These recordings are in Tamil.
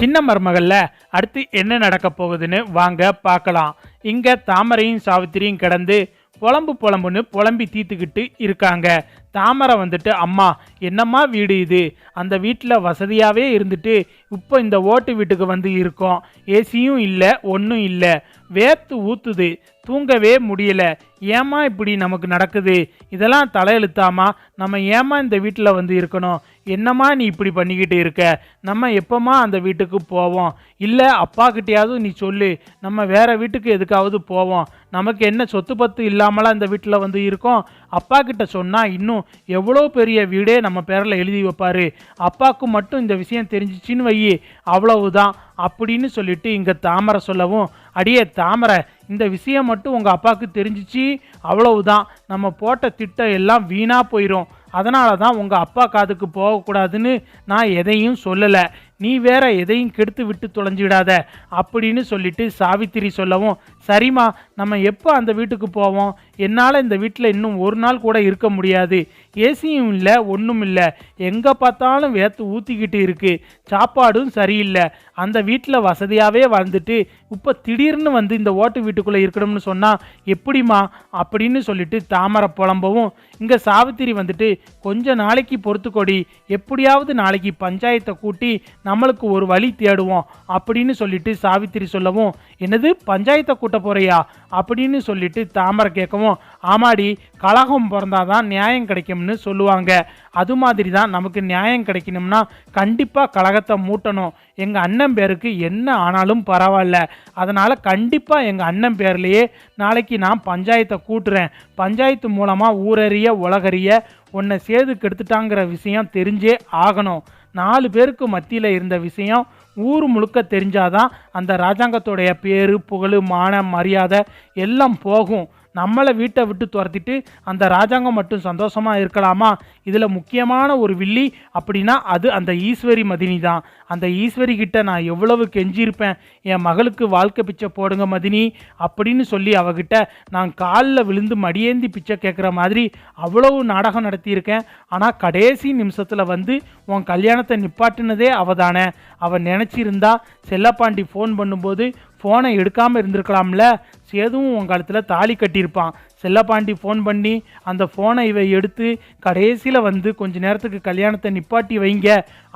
சின்ன மருமகளில் அடுத்து என்ன நடக்க போகுதுன்னு வாங்க பார்க்கலாம். இங்கே தாமரையும் சாவித்திரியும் கிடந்து புலம்பு புலம்புன்னு புலம்பி தீத்துக்கிட்டு இருக்காங்க. தாமரை வந்துட்டு அம்மா என்னம்மா வீடு இது? அந்த வீட்டில் வசதியாகவே இருந்துட்டு இப்போ இந்த ஓட்டு வீட்டுக்கு வந்து இருக்கோம். ஏசியும் இல்லை ஒன்றும் இல்லை. வேர்த்து ஊத்துது. தூங்கவே முடியலை. ஏம்மா இப்படி நமக்கு நடக்குது? இதெல்லாம் தலையெழுத்தாமா? நம்ம ஏம்மா இந்த வீட்டில் வந்து இருக்கணும்? என்னம்மா நீ இப்படி பண்ணிக்கிட்டு இருக்க? நம்ம எப்போம்மா அந்த வீட்டுக்கு போவோம்? இல்லை அப்பா கிட்டேயாவது நீ சொல்லு. நம்ம வேறு வீட்டுக்கு எதுக்காவது போவோம்? நமக்கு என்ன சொத்து பத்து இல்லாமலாம் இந்த வீட்டில் வந்து இருக்கோம்? அப்பா கிட்ட சொன்னால் இன்னும் எவ்வளோ பெரிய வீடே நம்ம பேரில் எழுதி வைப்பார். அப்பாவுக்கு மட்டும் இந்த விஷயம் தெரிஞ்சிச்சின்னு வையி அவ்வளவுதான். அப்படின்னு சொல்லிட்டு இங்கே தாமரை சொல்லவும் அடியே தாமரை இந்த விஷயம் மட்டும் உங்கள் அப்பாவுக்கு தெரிஞ்சிச்சு அவ்வளவுதான். நம்ம போட்ட திட்டம் எல்லாம் வீணாக போயிடும் அதனால தான் உங்கள் அப்பா காதுக்கு போகக்கூடாதுன்னு நான் எதையும் சொல்லலை. நீ வேற எதையும் கெடுத்து விட்டு தொலைஞ்சிடாத அப்படின்னு சொல்லிட்டு சாவித்திரி சொல்லவும் சரிம்மா நம்ம எப்போ அந்த வீட்டுக்கு போவோம்? என்னால் இந்த வீட்டில் இன்னும் ஒரு நாள் கூட இருக்க முடியாது. ஏசியும் இல்லை ஒன்றும் இல்லை. எங்கே பார்த்தாலும் வேத்து ஊற்றிக்கிட்டு இருக்குது சாப்பாடும் சரியில்லை. அந்த வீட்டில் வசதியாகவே வாழ்ந்துட்டு இப்போ திடீர்னு வந்து இந்த ஓட்டு வீட்டுக்குள்ளே இருக்கணும்னு சொன்னால் எப்படிம்மா அப்படின்னு சொல்லிட்டு தாமரை புலம்பவும் இங்கே சாவித்திரி வந்துட்டு கொஞ்ச நாளைக்கு பொறுத்துக்கொடி எப்படியாவது நாளைக்கு பஞ்சாயத்தை கூட்டி நம்மளுக்கு ஒரு வழி தேடுவோம் அப்படின்னு சொல்லிட்டு சாவித்திரி சொல்லவும் என்னது பஞ்சாயத்தை கூட்ட போறியா? அப்படின்னு சொல்லிட்டு தாமரை கேட்கவும் ஆமாடி கலகம் பிறந்தாதான் நியாயம் கிடைக்கும்னு சொல்லுவாங்க. அது மாதிரி தான் நமக்கு நியாயம் கிடைக்கணும்னா கண்டிப்பாக கழகத்தை மூட்டணும். எங்கள் அண்ணன் பேருக்கு என்ன ஆனாலும் பரவாயில்ல. அதனால் கண்டிப்பாக எங்கள் அண்ணன் பேர்லேயே நாளைக்கு நான் பஞ்சாயத்தை கூட்டுறேன். பஞ்சாயத்து மூலமாக ஊரறிய உலகறிய உன்னை சேது கெடுத்துட்டாங்கிற விஷயம் தெரிஞ்சே ஆகணும். நாலு பேருக்கு மத்தியில் இருந்த விஷயம் ஊர் முழுக்க தெரிஞ்சாதான் அந்த ராஜாங்கத்தோடைய பேர் புகழ் மான மரியாதை எல்லாம் போகும். நம்மளை வீட்டை விட்டு துரத்திட்டு அந்த ராஜாங்கம் மட்டும் சந்தோஷமாக இருக்கலாமா? இதில் முக்கியமான ஒரு வில்லி அப்படின்னா அது அந்த ஈஸ்வரி மதினி தான். அந்த ஈஸ்வரி கிட்ட நான் எவ்வளவு கெஞ்சியிருப்பேன் என் மகளுக்கு வாழ்க்கை பிச்சை போடுங்க மதினி அப்படின்னு சொல்லி அவகிட்ட நான் காலில் விழுந்து மடியேந்தி பிச்சை கேட்குற மாதிரி அவ்வளவு நாடகம் நடத்தியிருக்கேன். ஆனால் கடைசி நிமிஷத்தில் வந்து உன் கல்யாணத்தை நிப்பாட்டினதே அவ தானே அவள் நினச்சிருந்தா செல்லப்பாண்டி ஃபோன் பண்ணும்போது ஃபோனை எடுக்காமல் இருந்திருக்கலாம்ல? சேதுவும் உன் காலத்தில் தாலி கட்டியிருப்பான். செல்லப்பாண்டி ஃபோன் பண்ணி அந்த ஃபோனை இவை எடுத்து கடைசியில் வந்து கொஞ்ச நேரத்துக்கு கல்யாணத்தை நிப்பாட்டி வைங்க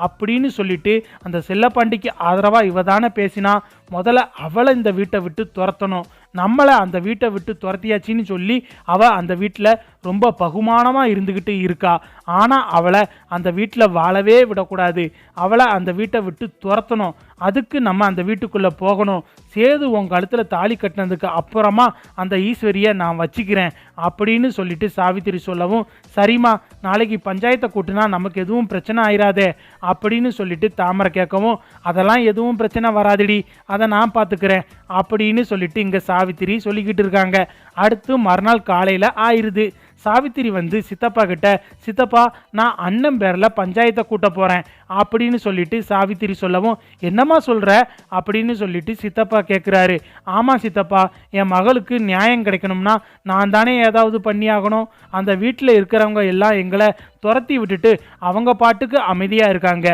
அப்படின்னு சொல்லிட்டு அந்த செல்லப்பாண்டிக்கு ஆதரவாக இவ தானே பேசினா. முதல்ல அவளை இந்த வீட்டை விட்டு துரத்தணும். நம்மளை அந்த வீட்டை விட்டு துரத்தியாச்சின்னு சொல்லி அவள் அந்த வீட்டில் ரொம்ப பகுமானமாக இருந்துக்கிட்டு இருக்கா. ஆனால் அவளை அந்த வீட்டில் வாழவே விடக்கூடாது. அவளை அந்த வீட்டை விட்டு துரத்தணும். அதுக்கு நம்ம அந்த வீட்டுக்குள்ளே போகணும். சேது உன் கழுத்தில் தாலி கட்டினதுக்கு அப்புறமா அந்த ஈஸ்வரியை நான் வச்சுக்கிறேன் அப்படின்னு சொல்லிட்டு சாவித்திரி சொல்லவும் சரிம்மா நாளைக்கு பஞ்சாயத்தை கூட்டினா நமக்கு எதுவும் பிரச்சனை ஆயிராதே அப்படின்னு சொல்லிட்டு தாமரை கேட்கவும் அதெல்லாம் எதுவும் பிரச்சனை வராதுடி. அதை அதை நான் பார்த்துக்கிறேன் அப்படின்னு சொல்லிட்டு இங்கே சாவித்திரி சொல்லிக்கிட்டு இருக்காங்க. அடுத்து மறுநாள் காலையில் ஆயிடுது சாவித்திரி வந்து சித்தப்பா கிட்ட சித்தப்பா நான் அண்ணன் பேரில் பஞ்சாயத்தை கூட்ட போகிறேன் அப்படின்னு சொல்லிட்டு சாவித்திரி சொல்லவும் என்னம்மா சொல்கிற அப்படின்னு சொல்லிட்டு சித்தப்பா கேட்குறாரு ஆமாம் சித்தப்பா என் மகளுக்கு நியாயம் கிடைக்கணும்னா நான் தானே ஏதாவது பண்ணியாகணும் அந்த வீட்டில் இருக்கிறவங்க எல்லாம் எங்களை துரத்தி விட்டுட்டு அவங்க பாட்டுக்கு அமைதியாக இருக்காங்க.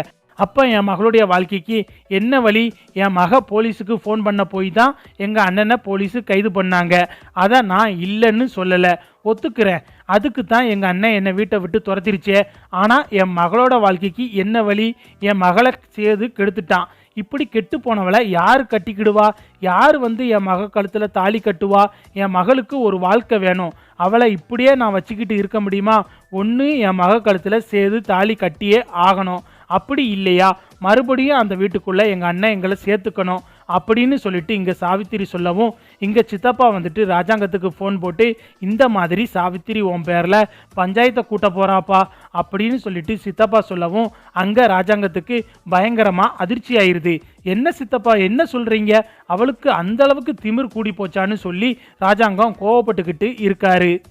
அப்போ என் மகளுடைய வாழ்க்கைக்கு என்ன வழி? என் மக போலீஸுக்கு ஃபோன் பண்ண போய் தான் எங்கள் அண்ணனை போலீஸு கைது பண்ணாங்க. அதை நான் இல்லைன்னு சொல்லலை. ஒத்துக்கிறேன். அதுக்கு தான் எங்கள் அண்ணன் என்னை வீட்டை விட்டு துரத்திருச்சே. ஆனால் என் மகளோட வாழ்க்கைக்கு என்ன வழி? என் மகளை சேது கெடுத்துட்டான். இப்படி கெட்டு போனவளை யார் கட்டிக்கிடுவா? யார் வந்து என் மக கழுத்தில் தாலி கட்டுவா? என் மகளுக்கு ஒரு வாழ்க்கை வேணும். அவளை இப்படியே நான் வச்சுக்கிட்டு இருக்க முடியுமா? ஒன்று என் மக கழுத்தில் சேது தாலி கட்டியே ஆகணும். அப்படி இல்லையா? மறுபடியும் அந்த வீட்டுக்குள்ளே எங்கள் அண்ணன் எங்களை சேர்த்துக்கணும் அப்படின்னு சொல்லிட்டு இங்கே சாவித்திரி சொல்லவும் இங்கே சித்தப்பா வந்துட்டு ராஜாங்கத்துக்கு ஃபோன் போட்டு இந்த மாதிரி சாவித்திரி உன் பேரில் பஞ்சாயத்தை கூட்ட போகிறாப்பா அப்படின்னு சொல்லிட்டு சித்தப்பா சொல்லவும் அங்கே ராஜாங்கத்துக்கு பயங்கரமாக அதிர்ச்சி ஆயிடுது என்ன சித்தப்பா என்ன சொல்கிறீங்க அவளுக்கு அந்த அளவுக்கு திமிர் கூடி போச்சான்னு சொல்லி ராஜாங்கம் கோவப்பட்டுக்கிட்டு இருக்காரு.